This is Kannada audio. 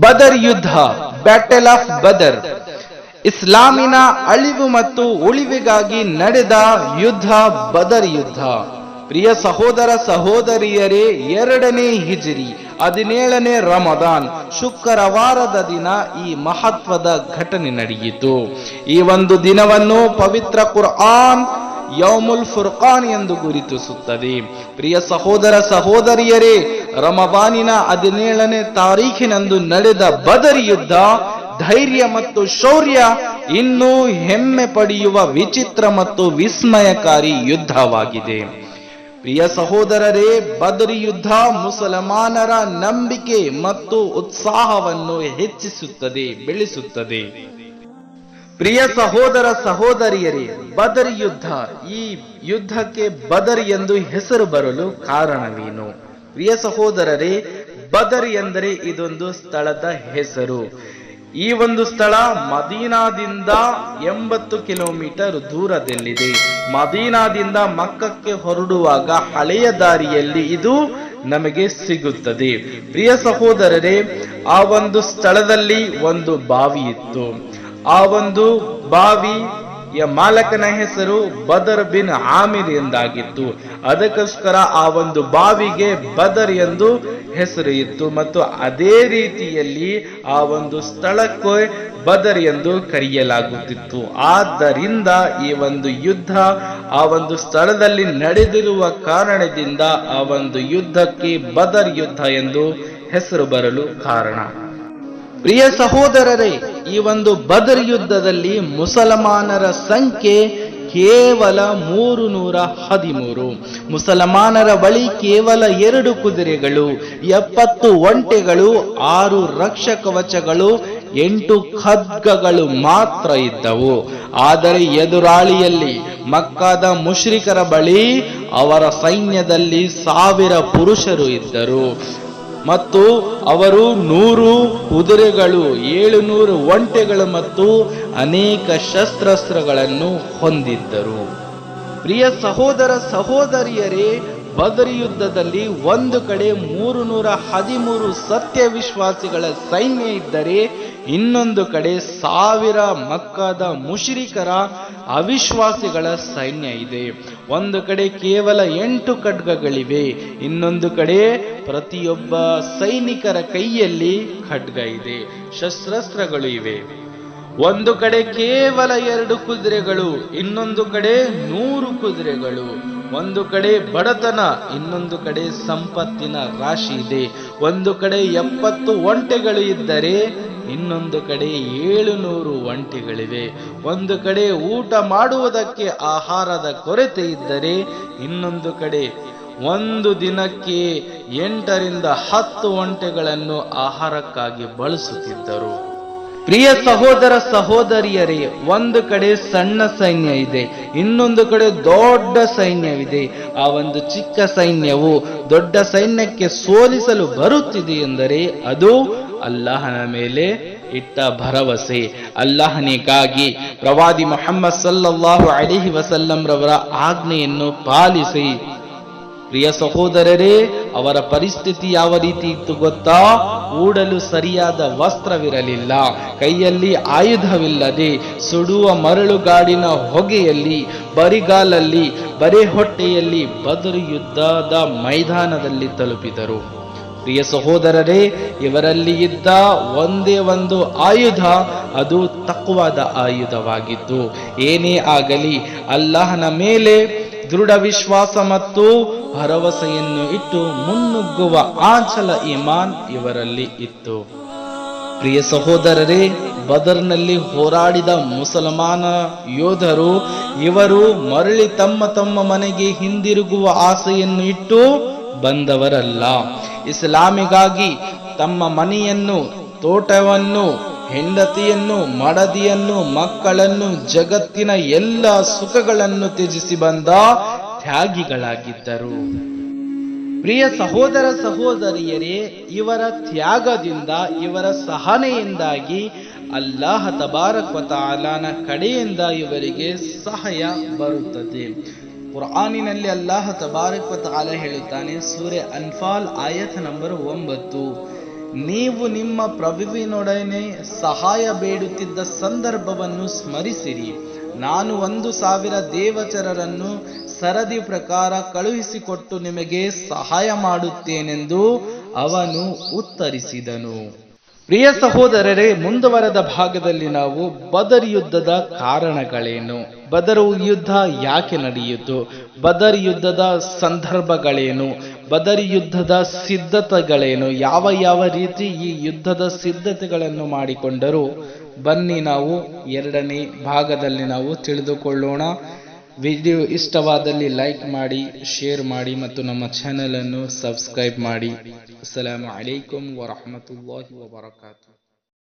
ಬದರ್ ಯುದ್ಧ ಬ್ಯಾಟಲ್ ಆಫ್ ಬದರ್. ಇಸ್ಲಾಮಿನ ಅಳಿವು ಮತ್ತು ಉಳಿವಿಗಾಗಿ ನಡೆದ ಯುದ್ಧ ಬದರ್ ಯುದ್ಧ. ಪ್ರಿಯ ಸಹೋದರ ಸಹೋದರಿಯರೇ, ಎರಡನೇ ಹಿಜಿರಿ, ಹದಿನೇಳನೇ ರಮದಾನ್, ಶುಕ್ರವಾರದ ದಿನ ಈ ಮಹತ್ವದ ಘಟನೆ ನಡೆಯಿತು. ಈ ಒಂದು ದಿನವನ್ನು ಪವಿತ್ರ ಕುರ್ಆನ್ ಯೌಮುಲ್ ಫುರ್ಖಾನ್ ಎಂದು ಗುರುತಿಸುತ್ತದೆ. ಪ್ರಿಯ ಸಹೋದರ ಸಹೋದರಿಯರೇ ರಮಬಾನಿನ ಹದಿನೇಳನೇ ತಾರೀಖಿನಂದು ನಡೆದ ಬದರಿ ಯುದ್ಧ ಧೈರ್ಯ ಮತ್ತು ಶೌರ್ಯ ಇನ್ನೂ ಹೆಮ್ಮೆ ಪಡೆಯುವ ವಿಚಿತ್ರ ಮತ್ತು ವಿಸ್ಮಯಕಾರಿ ಯುದ್ಧವಾಗಿದೆ. ಪ್ರಿಯ ಸಹೋದರರೇ, ಬದರಿ ಯುದ್ಧ ಮುಸಲ್ಮಾನರ ನಂಬಿಕೆ ಮತ್ತು ಉತ್ಸಾಹವನ್ನು ಹೆಚ್ಚಿಸುತ್ತದೆ, ಬೆಳೆಸುತ್ತದೆ. ಪ್ರಿಯ ಸಹೋದರ ಸಹೋದರಿಯರೇ, ಬದರ್ ಯುದ್ಧ ಈ ಯುದ್ಧಕ್ಕೆ ಬದರಿ ಎಂದು ಹೆಸರು ಬರಲು ಕಾರಣವೇನು? ಪ್ರಿಯ ಸಹೋದರರೇ, ಬದರ್ ಎಂದರೆ ಇದೊಂದು ಸ್ಥಳದ ಹೆಸರು. ಈ ಒಂದು ಸ್ಥಳ ಮದೀನಾದಿಂದ ಎಂಬತ್ತು ಕಿಲೋಮೀಟರ್ ದೂರದಲ್ಲಿದೆ. ಮದೀನಾದಿಂದ ಮಕ್ಕಕ್ಕೆ ಹೊರಡುವಾಗ ಹಳೆಯ ದಾರಿಯಲ್ಲಿ ಇದು ನಮಗೆ ಸಿಗುತ್ತದೆ. ಪ್ರಿಯ ಸಹೋದರರೇ, ಆ ಒಂದು ಸ್ಥಳದಲ್ಲಿ ಒಂದು ಬಾವಿ ಇತ್ತು. ಆ ಒಂದು ಬಾವಿಯ ಮಾಲಕನ ಹೆಸರು ಬದರ್ ಬಿನ್ ಆಮಿರ್ ಎಂದಾಗಿತ್ತು. ಅದಕ್ಕೋಸ್ಕರ ಆ ಒಂದು ಬಾವಿಗೆ ಬದರ್ ಎಂದು ಹೆಸರು ಇತ್ತು. ಮತ್ತು ಅದೇ ರೀತಿಯಲ್ಲಿ ಆ ಒಂದು ಸ್ಥಳಕ್ಕೆ ಬದರ್ ಎಂದು ಕರೆಯಲಾಗುತ್ತಿತ್ತು. ಆದ್ದರಿಂದ ಈ ಒಂದು ಯುದ್ಧ ಆ ಒಂದು ಸ್ಥಳದಲ್ಲಿ ನಡೆದಿರುವ ಕಾರಣದಿಂದ ಆ ಒಂದು ಯುದ್ಧಕ್ಕೆ ಬದರ್ ಯುದ್ಧ ಎಂದು ಹೆಸರು ಬರಲು ಕಾರಣ. ಪ್ರಿಯ ಸಹೋದರರೇ ಈ ಒಂದು ಬದರ್ ಯುದ್ಧದಲ್ಲಿ ಮುಸಲ್ಮಾನರ ಸಂಖ್ಯೆ ಕೇವಲ ಮೂರು ನೂರ ಹದಿಮೂರು. ಮುಸಲ್ಮಾನರ ಬಳಿ ಕೇವಲ ಎರಡು ಕುದುರೆಗಳು, ಎಪ್ಪತ್ತು ಒಂಟೆಗಳು, ಆರು ರಕ್ಷ ಕವಚಗಳು ಎಂಟು ಖದ್ಗಗಳು ಮಾತ್ರ ಇದ್ದವು. ಆದರೆ ಎದುರಾಳಿಯಲ್ಲಿ ಮಕ್ಕಾದ ಮುಷ್ರಿಕರ ಬಳಿ ಅವರ ಸೈನ್ಯದಲ್ಲಿ ಸಾವಿರ ಪುರುಷರು ಇದ್ದರು. ಮತ್ತು ಅವರು ನೂರು ಕುದುರೆಗಳು ಏಳು ನೂರು ಒಂಟೆಗಳು ಮತ್ತು ಅನೇಕ ಶಸ್ತ್ರಾಸ್ತ್ರಗಳನ್ನು ಹೊಂದಿದ್ದರು. ಪ್ರಿಯ ಸಹೋದರ ಸಹೋದರಿಯರೇ, ಬದರಿ ಯುದ್ಧದಲ್ಲಿ ಒಂದು ಕಡೆ ಮೂರು ನೂರ ಹದಿಮೂರು ಸತ್ಯ ವಿಶ್ವಾಸಿಗಳ ಸೈನ್ಯ ಇದ್ದರೆ, ಇನ್ನೊಂದು ಕಡೆ ಸಾವಿರ ಮಕ್ಕದ ಮುಷರಿಕರ ಅವಿಶ್ವಾಸಿಗಳ ಸೈನ್ಯ ಇದೆ. ಒಂದು ಕಡೆ ಕೇವಲ ಎಂಟು ಖಡ್ಗಗಳಿವೆ, ಇನ್ನೊಂದು ಕಡೆ ಪ್ರತಿಯೊಬ್ಬ ಸೈನಿಕರ ಕೈಯಲ್ಲಿ ಖಡ್ಗ ಇದೆ, ಶಸ್ತ್ರಾಸ್ತ್ರಗಳು ಇವೆ. ಒಂದು ಕಡೆ ಕೇವಲ ಎರಡು ಕುದುರೆಗಳು, ಇನ್ನೊಂದು ಕಡೆ ನೂರು ಕುದುರೆಗಳು. ಒಂದು ಕಡೆ ಬಡತನ, ಇನ್ನೊಂದು ಕಡೆ ಸಂಪತ್ತಿನ ರಾಶಿ ಇದೆ. ಒಂದು ಕಡೆ ಎಪ್ಪತ್ತು ಒಂಟೆಗಳು ಇದ್ದರೆ ಇನ್ನೊಂದು ಕಡೆ ಏಳು ನೂರು ಒಂಟೆಗಳಿವೆ. ಒಂದು ಕಡೆ ಊಟ ಮಾಡುವುದಕ್ಕೆ ಆಹಾರದ ಕೊರತೆ ಇದ್ದರೆ ಇನ್ನೊಂದು ಕಡೆ ಒಂದು ದಿನಕ್ಕೆ ಎಂಟರಿಂದ ಹತ್ತು ಒಂಟೆಗಳನ್ನು ಆಹಾರಕ್ಕಾಗಿ ಬಳಸುತ್ತಿದ್ದರು. ಪ್ರಿಯ ಸಹೋದರ ಸಹೋದರಿಯರೇ, ಒಂದು ಕಡೆ ಸಣ್ಣ ಸೈನ್ಯ ಇದೆ, ಇನ್ನೊಂದು ಕಡೆ ದೊಡ್ಡ ಸೈನ್ಯವಿದೆ. ಆ ಒಂದು ಚಿಕ್ಕ ಸೈನ್ಯವು ದೊಡ್ಡ ಸೈನ್ಯಕ್ಕೆ ಸೋಲಿಸಲು ಬರುತ್ತಿದೆ ಎಂದರೆ ಅದು ಅಲ್ಲಾಹನ ಮೇಲೆ ಇಟ್ಟ ಭರವಸೆ. ಅಲ್ಲಾಹನಿಗಾಗಿ ಪ್ರವಾದಿ ಮೊಹಮ್ಮದ್ ಸಲ್ಲಲ್ಲಾಹು ಅಲಿಹಿ ವಸಲ್ಲಂ ರವರ ಆಜ್ಞೆಯನ್ನು ಪಾಲಿಸಿ. ಪ್ರಿಯ ಸಹೋದರರೇ, ಅವರ ಪರಿಸ್ಥಿತಿ ಯಾವ ರೀತಿ ಇತ್ತು ಗೊತ್ತಾ? ಊಡಲು ಸರಿಯಾದ ವಸ್ತ್ರವಿರಲಿಲ್ಲ. ಕೈಯಲ್ಲಿ ಆಯುಧವಿಲ್ಲದೆ ಸುಡುವ ಮರಳುಗಾಡಿನ ಹೊಗೆಯಲ್ಲಿ, ಬರಿಗಾಲಲ್ಲಿ, ಬರೆ ಹೊಟ್ಟೆಯಲ್ಲಿ ಬದರು ಯುದ್ಧದ ಮೈದಾನದಲ್ಲಿ ತಲುಪಿದರು. ಪ್ರಿಯ ಸಹೋದರರೇ, ಇವರಲ್ಲಿ ಇದ್ದ ಒಂದೇ ಒಂದು ಆಯುಧ, ಅದು ತಕ್ಕವಾದ ಆಯುಧವಾಗಿತ್ತು ಏನೇ ಆಗಲಿ ಅಲ್ಲಾಹನ ಮೇಲೆ ದೃಢ ವಿಶ್ವಾಸ ಮತ್ತು ಭರವಸೆಯನ್ನು ಇಟ್ಟು ಮುನ್ನುಗ್ಗುವ ಆಂಚಲ ಇಮಾನ್ ಇವರಲ್ಲಿ ಇತ್ತು. ಪ್ರಿಯ ಸಹೋದರರೇ, ಬದರ್ನಲ್ಲಿ ಹೋರಾಡಿದ ಮುಸಲ್ಮಾನ ಯೋಧರು, ಇವರು ಮರಳಿ ತಮ್ಮ ತಮ್ಮ ಮನೆಗೆ ಹಿಂದಿರುಗುವ ಆಸೆಯನ್ನು ಇಟ್ಟು ಬಂದವರಲ್ಲ. ಇಸ್ಲಾಮಿಗಾಗಿ ತಮ್ಮ ಮನೆಯನ್ನು, ತೋಟವನ್ನು, ಹೆಂಡತಿಯನ್ನು, ಮಡದಿಯನ್ನು, ಮಕ್ಕಳನ್ನು, ಜಗತ್ತಿನ ಎಲ್ಲ ಸುಖಗಳನ್ನು ತ್ಯಜಿಸಿ ಬಂದ ತ್ಯಾಗಿಗಳಾಗಿದ್ದರು. ಪ್ರಿಯ ಸಹೋದರ ಸಹೋದರಿಯರೇ, ಇವರ ತ್ಯಾಗದಿಂದ, ಇವರ ಸಹನೆಯಿಂದಾಗಿ ಅಲ್ಲಾಹ ತಬಾರಕ್ ತಾಲಾನ ಕಡೆಯಿಂದ ಇವರಿಗೆ ಸಹಾಯ ಬರುತ್ತದೆ. ಕುರಾನಿನಲ್ಲಿ ಅಲ್ಲಾಹ ತಬಾರಕ್ ತಾಲ ಹೇಳುತ್ತಾನೆ ಸೂರ್ಯ ಅನ್ಫಾಲ್ ಆಯತ್ ನಂಬರ್ ಒಂಬತ್ತು. ನೀವು ನಿಮ್ಮ ಪ್ರಭುವಿನೊಡನೆ ಸಹಾಯ ಬೇಡುತ್ತಿದ್ದ ಸಂದರ್ಭವನ್ನು ಸ್ಮರಿಸಿರಿ. ನಾನು ಒಂದು ಸಾವಿರ ದೇವಚರರನ್ನು ಸರದಿ ಪ್ರಕಾರ ಕಳುಹಿಸಿಕೊಟ್ಟು ನಿಮಗೆ ಸಹಾಯ ಮಾಡುತ್ತೇನೆಂದು ಅವನು ಉತ್ತರಿಸಿದನು. ಪ್ರಿಯ ಸಹೋದರರೇ, ಮುಂದುವರೆದ ಭಾಗದಲ್ಲಿ ನಾವು ಬದರ್ ಯುದ್ಧದ ಕಾರಣಗಳೇನು? ಬದರ್ ಯುದ್ಧ ಯಾಕೆ ನಡೆಯಿತು? ಬದರ್ ಯುದ್ಧದ ಸಂದರ್ಭಗಳೇನು? ಬದರ್ ಯುದ್ಧದ ಸಿದ್ಧತೆಗಳೇನು? ಯಾವ ಯಾವ ರೀತಿ ಈ ಯುದ್ಧದ ಸಿದ್ಧತೆಗಳನ್ನು ಮಾಡಿಕೊಂಡರು? ಬನ್ನಿ ನಾವು ಎರಡನೇ ಭಾಗದಲ್ಲಿ ನಾವು ತಿಳಿದುಕೊಳ್ಳೋಣ. ವಿಡಿಯೋ ಇಷ್ಟವಾದಲ್ಲಿ ಲೈಕ್ ಮಾಡಿ, ಶೇರ್ ಮಾಡಿ ಮತ್ತು ನಮ್ಮ ಚಾನೆಲ್ ಅನ್ನು ಸಬ್ಸ್ಕ್ರೈಬ್ ಮಾಡಿ. ಅಸ್ಸಲಾಮು ಅಲೈಕುಂ ವರಹಮತುಲ್ಲಾಹಿ ವಬರಕಾತು